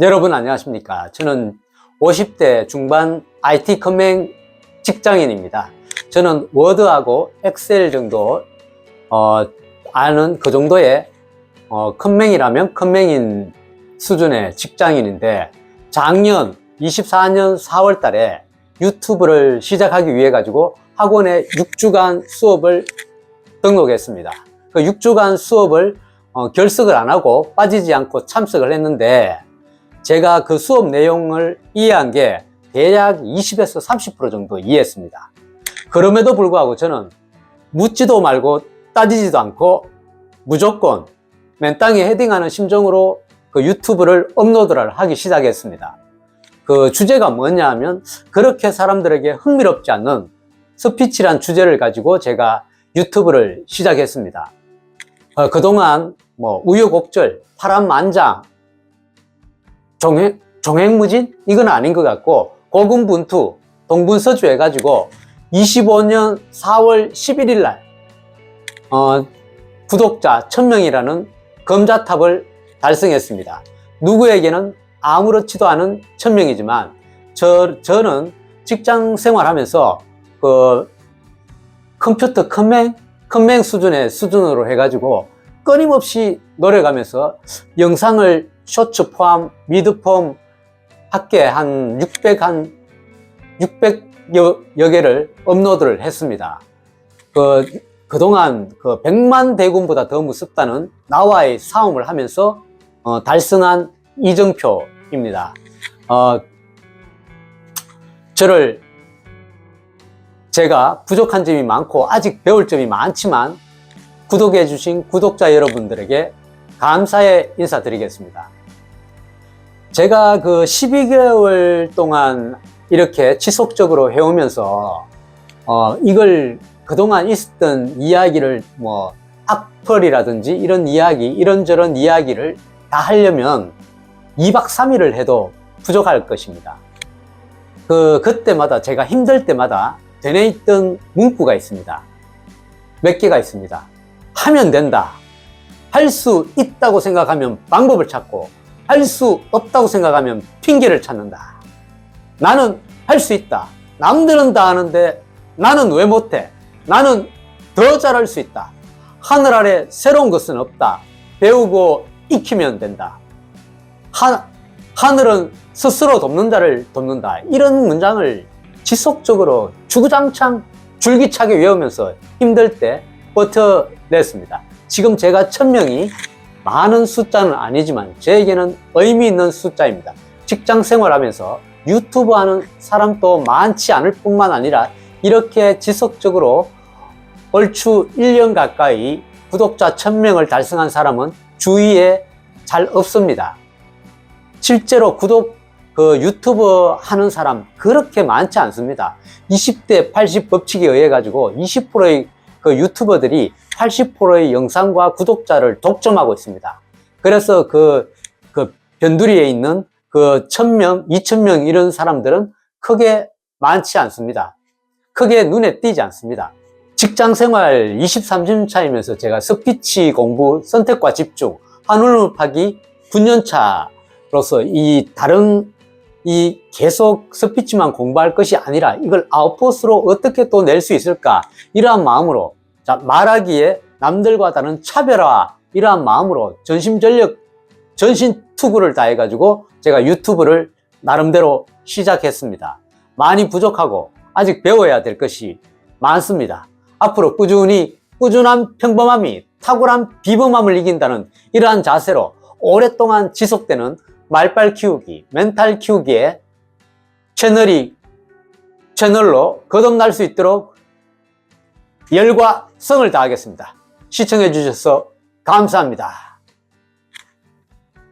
여러분 안녕하십니까. 저는 50대 중반 IT 커맹 직장인입니다. 저는 워드하고 엑셀 정도 어, 아는 그 정도의 어, 큰맹이라면 큰맹인 수준의 직장인인데 작년 24년 4월 달에 유튜브를 시작하기 위해 가지고 학원에 6주간 수업을 등록했습니다. 그 6주간 수업을 어, 결석을 안 하고 빠지지 않고 참석을 했는데 제가 그 수업 내용을 이해한 게 대략 20에서 30% 정도 이해했습니다. 그럼에도 불구하고 저는 묻지도 말고 따지지도 않고 무조건 맨 땅에 헤딩하는 심정으로 그 유튜브를 업로드를 하기 시작했습니다. 그 주제가 뭐냐 하면 그렇게 사람들에게 흥미롭지 않는 스피치란 주제를 가지고 제가 유튜브를 시작했습니다. 어, 그동안 뭐 우여곡절, 파란만장, 종횡, 종횡무진? 이건 아닌 것 같고 고군분투, 동분서주 해가지고 25년 4월 11일 날 어, 구독자 1000명이라는 검자탑을 달성했습니다. 누구에게는 아무렇지도 않은 1000명이지만 저, 저는 직장 생활하면서 그 컴퓨터 큰맹, 큰맹 수준의 수준으로 해가지고 끊임없이 노력하면서 영상을 쇼츠 포함, 미드 포함 합계 한 600, 한 600여 개를 업로드를 했습니다. 그, 그동안 그 100만 대군보다 더 무섭다는 나와의 싸움을 하면서 어, 달성한 이정표입니다. 어, 저를 제가 부족한 점이 많고 아직 배울 점이 많지만 구독해 주신 구독자 여러분들에게 감사의 인사드리겠습니다. 제가 그 12개월 동안 이렇게 지속적으로 해오면서 어, 이걸 그동안 있었던 이야기를 뭐 악플이라든지 이런 이야기, 이런저런 이야기를 다 하려면 2박 3일을 해도 부족할 것입니다. 그, 그때마다 제가 힘들 때마다 되뇌 있던 문구가 있습니다. 몇 개가 있습니다. 하면 된다. 할 수 있다고 생각하면 방법을 찾고, 할 수 없다고 생각하면 핑계를 찾는다. 나는 할 수 있다. 남들은 다 하는데 나는 왜 못해? 나는 더 잘할 수 있다. 하늘 아래 새로운 것은 없다. 배우고 익히면 된다. 하, 하늘은 스스로 돕는 자를 돕는다. 이런 문장을 지속적으로 주구장창 줄기차게 외우면서 힘들 때 버텨냈습니다. 지금 제가 천명이 많은 숫자는 아니지만 저에게는 의미 있는 숫자입니다. 직장 생활하면서 유튜브 하는 사람도 많지 않을 뿐만 아니라 이렇게 지속적으로 얼추 1년 가까이 구독자 1000명을 달성한 사람은 주위에 잘 없습니다. 실제로 구독 그 유튜브 하는 사람 그렇게 많지 않습니다. 20대 80 법칙에 의해 가지고 20%의 그 유튜버들이 80%의 영상과 구독자를 독점하고 있습니다. 그래서 그, 그 변두리에 있는 그 1000명, 2000명 이런 사람들은 크게 많지 않습니다. 크게 눈에 띄지 않습니다. 직장 생활 20, 30년 차이면서 제가 스피치 공부, 선택과 집중, 한울을 파기 9년 차로서 이 다른 이 계속 스피치만 공부할 것이 아니라 이걸 아웃풋으로 어떻게 또 낼 수 있을까 이러한 마음으로 자 말하기에 남들과 다른 차별화 이러한 마음으로 전심전력 전신 투구를 다해 가지고 제가 유튜브를 나름대로 시작했습니다. 많이 부족하고 아직 배워야 될 것이 많습니다. 앞으로 꾸준히 꾸준한 평범함이 탁월한 비범함을 이긴다는 이러한 자세로 오랫동안 지속되는 말빨 키우기, 멘탈 키우기에 채널이 채널로 거듭날 수 있도록 열과 성을 다하겠습니다. 시청해 주셔서 감사합니다.